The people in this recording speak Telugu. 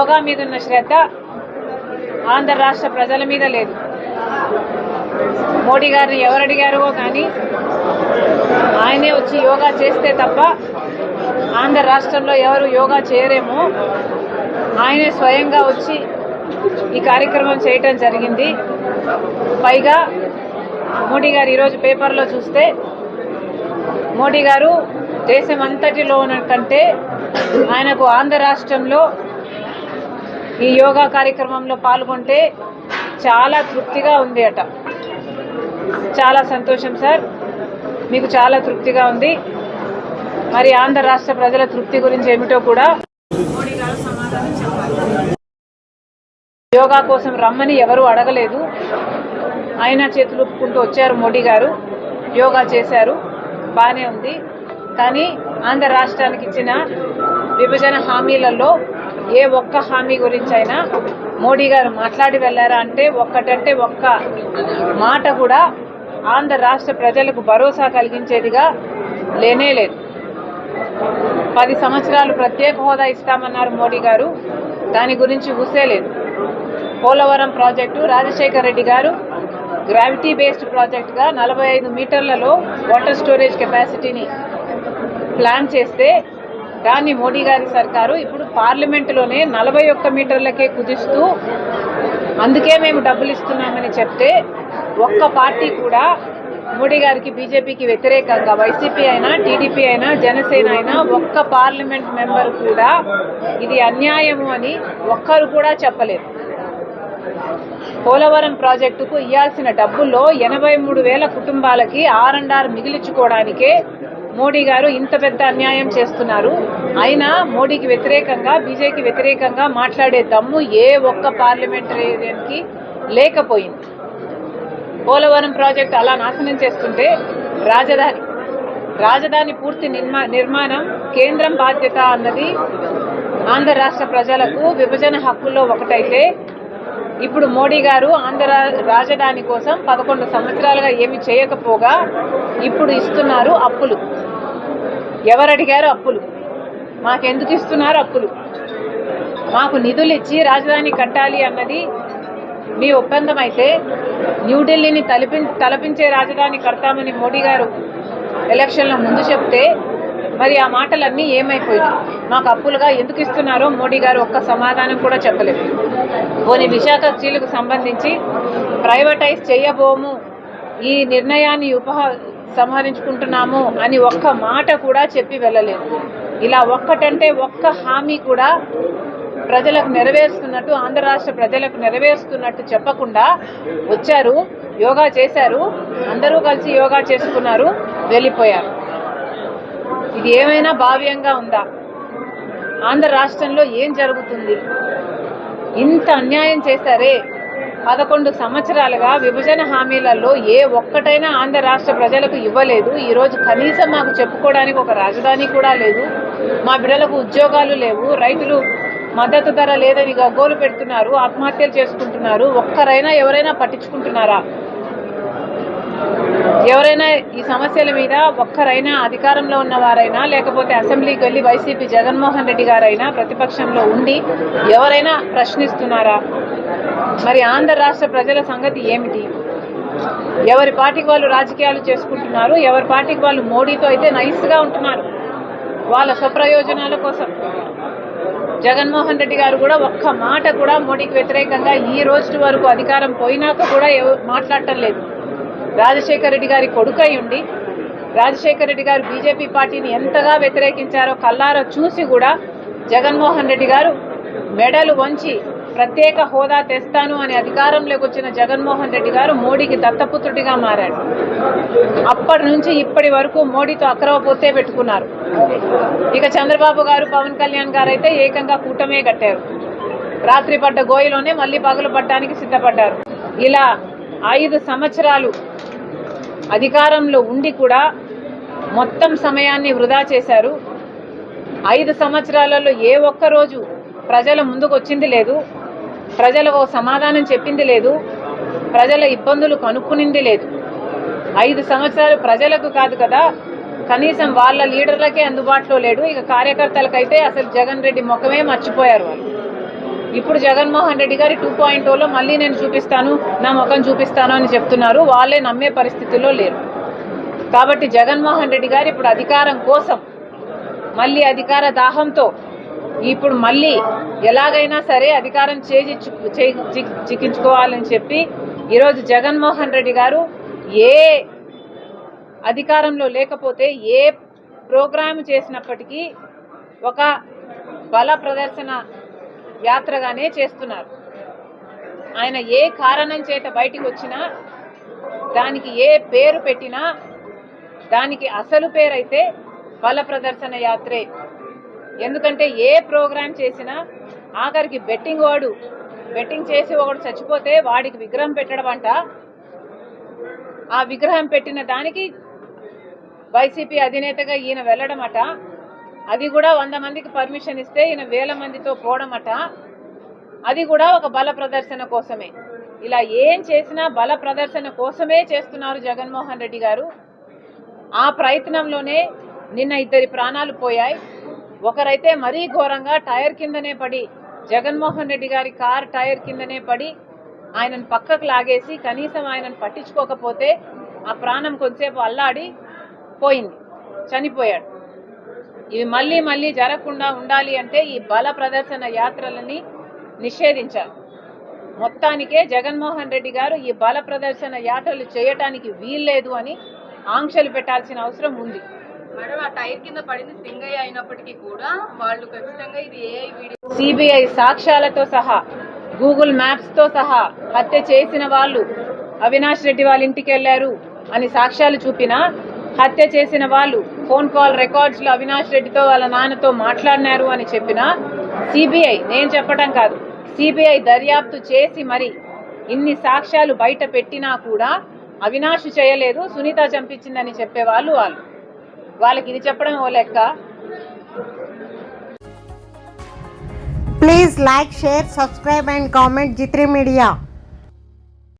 యోగా మీద ఉన్న శ్రద్ధ ఆంధ్ర రాష్ట్ర ప్రజల మీద లేదు. మోడీ గారిని ఎవరు అడిగారో కానీ ఆయనే వచ్చి యోగా చేస్తే తప్ప ఆంధ్ర రాష్ట్రంలో ఎవరు యోగా చేయరేమో ఆయనే స్వయంగా వచ్చి ఈ కార్యక్రమం చేయటం జరిగింది. పైగా మోడీ గారు ఈరోజు పేపర్లో చూస్తే మోడీ గారు దేశం అంతటిలో ఉన్న కంటే ఆయనకు ఆంధ్ర రాష్ట్రంలో ఈ యోగా కార్యక్రమంలో పాల్గొంటే చాలా తృప్తిగా ఉంది అట. చాలా సంతోషం సార్. మీకు చాలా తృప్తిగా ఉంది. మరి ఆంధ్ర రాష్ట్ర ప్రజల తృప్తి గురించి ఏమిటో కూడా మోడీ గారు సమాధానం చెప్పాలి యోగా కోసం రమ్మని ఎవరు అడగలేదు. ఆయన చేతులు ఒప్పుకుంటూ వచ్చారు మోడీ గారు. యోగా చేశారు. బాగానే ఉంది. కానీ ఆంధ్ర రాష్ట్రానికి ఇచ్చిన విభజన హామీలలో ఏ ఒక్క హామీ గురించి అయినా మోడీ గారు మాట్లాడి వెళ్ళారా అంటే ఒక్కటంటే ఒక్క మాట కూడా ఆంధ్ర రాష్ట్ర ప్రజలకు భరోసా కలిగించేదిగా లేనే లేదు. పది సంవత్సరాలు ప్రత్యేక హోదా ఇస్తామన్నారు మోడీ గారు. దాని గురించి ఊసే లేదు. పోలవరం ప్రాజెక్టు రాజశేఖర్ రెడ్డి గారు గ్రావిటీ బేస్డ్ ప్రాజెక్టుగా నలభై ఐదు మీటర్లలో వాటర్ స్టోరేజ్ కెపాసిటీని ప్లాన్ చేస్తే దాన్ని మోడీ గారి సర్కారు ఇప్పుడు పార్లమెంటులోనే నలభై ఒక్క మీటర్లకే కుదిస్తూ అందుకే మేము డబ్బులు ఇస్తున్నామని చెప్తే ఒక్క పార్టీ కూడా మోడీ గారికి బీజేపీకి వ్యతిరేకంగా వైసీపీ అయినా టీడీపీ అయినా జనసేన అయినా ఒక్క పార్లమెంట్ మెంబర్ కూడా ఇది అన్యాయము అని ఒక్కరు కూడా చెప్పలేదు. పోలవరం ప్రాజెక్టుకు ఇవ్వాల్సిన డబ్బుల్లో ఎనభై మూడు వేల కుటుంబాలకి ఆర్ అండ్ ఆర్ మిగిలించుకోవడానికే మోడీ గారు ఇంత పెద్ద అన్యాయం చేస్తున్నారు. అయినా మోడీకి వ్యతిరేకంగా బీజేపీకి వ్యతిరేకంగా మాట్లాడే దమ్ము ఏ ఒక్క పార్లమెంటరీకి లేకపోయింది. పోలవరం ప్రాజెక్టు అలా నాశనం చేస్తుంటే రాజధాని రాజధాని పూర్తి నిర్మాణం కేంద్రం బాధ్యత అన్నది ఆంధ్ర రాష్ట్ర ప్రజలకు విభజన హక్కుల్లో ఒకటైతే ఇప్పుడు మోడీ గారు ఆంధ్ర రాజధాని కోసం పదకొండు సంవత్సరాలుగా ఏమి చేయకపోగా ఇప్పుడు ఇస్తున్నారు అప్పులు. ఎవరు అడిగారు అప్పులు? మాకెందుకు ఇస్తున్నారు అప్పులు? మాకు నిధులు ఇచ్చి రాజధాని కట్టాలి అన్నది మీ ఒప్పందం అయితే న్యూఢిల్లీని తలపి తలపించే రాజధాని కడతామని మోడీ గారు ఎలక్షన్ల ముందు చెప్తే మరి ఆ మాటలన్నీ ఏమైపోయాయి మాకు అప్పులుగా ఎందుకు ఇస్తున్నారో మోడీ గారు ఒక్క సమాధానం కూడా చెప్పలేదు. పోనీ విశాఖ స్టీలకు సంబంధించి ప్రైవేటైజ్ చేయబోము ఈ నిర్ణయాన్ని ఉపహ సంహరించుకుంటున్నాము అని ఒక్క మాట కూడా చెప్పి వెళ్ళలేదు. ఇలా ఒక్కటంటే ఒక్క హామీ కూడా ప్రజలకు నెరవేరుస్తున్నట్టు ఆంధ్ర రాష్ట్ర ప్రజలకు నెరవేరుస్తున్నట్టు చెప్పకుండా వచ్చారు యోగా చేశారు అందరూ కలిసి యోగా చేసుకున్నారు వెళ్ళిపోయారు. ఇది ఏమైనా భావ్యంగా ఉందా? ఆంధ్ర రాష్ట్రంలో ఏం జరుగుతుంది? ఇంత అన్యాయం చేశారే? పదకొండు సంవత్సరాలుగా విభజన హామీలలో ఏ ఒక్కటైనా ఆంధ్ర రాష్ట్ర ప్రజలకు ఇవ్వలేదు. ఈరోజు కనీసం మాకు చెప్పుకోవడానికి ఒక రాజధాని కూడా లేదు. మా బిడ్డలకు ఉద్యోగాలు లేవు. రైతులు మద్దతు ధర లేదని గగ్గోలు పెడుతున్నారు. ఆత్మహత్యలు చేసుకుంటున్నారు. ఒక్కరైనా ఎవరైనా పట్టించుకుంటున్నారా? ఎవరైనా ఈ సమస్యల మీద ఒక్కరైనా అధికారంలో ఉన్నవారైనా లేకపోతే అసెంబ్లీకి వెళ్ళి వైసీపీ జగన్మోహన్ రెడ్డి గారైనా ప్రతిపక్షంలో ఉండి ఎవరైనా ప్రశ్నిస్తున్నారా? మరి ఆంధ్ర రాష్ట్ర ప్రజల సంగతి ఏమిటి? ఎవరి పార్టీకి వాళ్ళు రాజకీయాలు చేసుకుంటున్నారు ఎవరి పార్టీకి వాళ్ళు మోడీతో అయితే నైస్గా ఉంటున్నారు వాళ్ళ స్వప్రయోజనాల కోసం. జగన్మోహన్ రెడ్డి గారు కూడా ఒక్క మాట కూడా మోడీకి వ్యతిరేకంగా ఈ రోజు వరకు అధికారం పోయినాక కూడా మాట్లాడటం లేదు. రాజశేఖర రెడ్డి గారి కొడుకై ఉండి రాజశేఖర రెడ్డి గారు బీజేపీ పార్టీని ఎంతగా వ్యతిరేకించారో కల్లారో చూసి కూడా జగన్మోహన్ రెడ్డి గారు మెడలు వంచి ప్రత్యేక హోదా తెస్తాను అని అధికారంలోకి వచ్చిన జగన్మోహన్ రెడ్డి గారు మోడీకి దత్తపుత్రుడిగా మారాడు అప్పటి నుంచి ఇప్పటి వరకు మోడీతో అక్రమ పొత్తే పెట్టుకున్నారు. ఇక చంద్రబాబు గారు పవన్ కళ్యాణ్ గారు అయితే ఏకంగా కూటమే కట్టారు. రాత్రి పడ్డ గోయిలోనే మళ్ళీ పగలు పడ్డానికి సిద్ధపడ్డారు. ఇలా ఐదు సంవత్సరాలు అధికారంలో ఉండి కూడా మొత్తం సమయాన్ని వృధా చేశారు. ఐదు సంవత్సరాలలో ఏ ఒక్క రోజు ప్రజల ముందుకు వచ్చింది లేదు. ప్రజలకు సమాధానం చెప్పింది లేదు. ప్రజల ఇబ్బందులు కనుక్కునింది లేదు. ఐదు సంవత్సరాలు ప్రజలకు కాదు కదా కనీసం వాళ్ళ లీడర్లకే అందుబాటులో లేడు. ఇక కార్యకర్తలకైతే అసలు జగన్ రెడ్డి ముఖమే మర్చిపోయారు వాళ్ళు. ఇప్పుడు జగన్మోహన్ రెడ్డి గారి టూ పాయింట్ టూలో మళ్ళీ నేను చూపిస్తాను నా ముఖం చూపిస్తాను అని చెప్తున్నారు. వాళ్ళే నమ్మే పరిస్థితిలో లేరు. కాబట్టి జగన్మోహన్ రెడ్డి గారు ఇప్పుడు అధికారం కోసం మళ్ళీ అధికార దాహంతో ఇప్పుడు మళ్ళీ ఎలాగైనా సరే అధికారం చేజిచ్చు చే- చిక్కించుకోవాలని చెప్పి ఈరోజు జగన్మోహన్ రెడ్డి గారు ఏ అధికారంలో లేకపోతే ఏ ప్రోగ్రాం చేసినప్పటికీ ఒక బల ప్రదర్శన యాత్రగానే చేస్తున్నారు. ఆయన ఏ కారణం చేత బయటికి వచ్చినా దానికి ఏ పేరు పెట్టినా దానికి అసలు పేరైతే బల ప్రదర్శన యాత్రే. ఎందుకంటే ఏ ప్రోగ్రాం చేసినా ఆఖరికి బెట్టింగ్ వాడు బెట్టింగ్ చేసి ఒకడు చచ్చిపోతే వాడికి విగ్రహం పెట్టడం అంట ఆ విగ్రహం పెట్టిన దానికి వైసీపీ అధినేతగా ఈయన వెళ్ళడం అట అది కూడా వంద మందికి పర్మిషన్ ఇస్తే ఈయన వేల మందితో పోవడమట అది కూడా ఒక బల ప్రదర్శన కోసమే. ఇలా ఏం చేసినా బల ప్రదర్శన కోసమే చేస్తున్నారు జగన్మోహన్ రెడ్డి గారు. ఆ ప్రయత్నంలోనే నిన్న ఇద్దరి ప్రాణాలు పోయాయి. ఒకరైతే మరీ ఘోరంగా టైర్ కిందనే పడి జగన్మోహన్ రెడ్డి గారి కార్ టైర్ కిందనే పడి ఆయనను పక్కకు లాగేసి కనీసం ఆయనను పట్టించుకోకపోతే ఆ ప్రాణం కొంతసేపు అల్లాడి పోయింది. చనిపోయాడు. ఇవి మళ్ళీ మళ్ళీ జరగకుండా ఉండాలి అంటే ఈ బల ప్రదర్శన యాత్రలని నిషేధించాలి మొత్తానికే జగన్మోహన్ రెడ్డి గారు ఈ బల ప్రదర్శన యాత్రలు చేయటానికి వీల్లేదు అని ఆంక్షలు పెట్టాల్సిన అవసరం ఉంది. మేడం ఆ టైర్ కింద పడింది సింగయ్య అయినప్పటికీ కూడా వాళ్ళు ఖచ్చితంగా ఇది ఏఐ వీడియో సిబిఐ సాక్ష్యాలతో సహా గూగుల్ మ్యాప్స్తో సహా హత్య చేసిన వాళ్ళు అవినాష్ రెడ్డి వాళ్ళ ఇంటికి వెళ్ళారు అని సాక్ష్యాలు చూపినా హత్య చేసిన వాళ్ళు ఫోన్ కాల్ రికార్డ్స్లో అవినాష్ రెడ్డితో వాళ్ళ నాన్నతో మాట్లాడినారు అని చెప్పినా సిబిఐ నేను చెప్పడం కాదు. సిబిఐ దర్యాప్తు చేసి మరి ఇన్ని సాక్ష్యాలు బయట పెట్టినా కూడా అవినాష్ చేయలేదు సునీత చంపించిందని చెప్పేవాళ్ళు వాళ్ళు. వాళ్ళకి ఇది చెప్పడం ఓ లెక్క. Please like share subscribe and comment జిత్రి media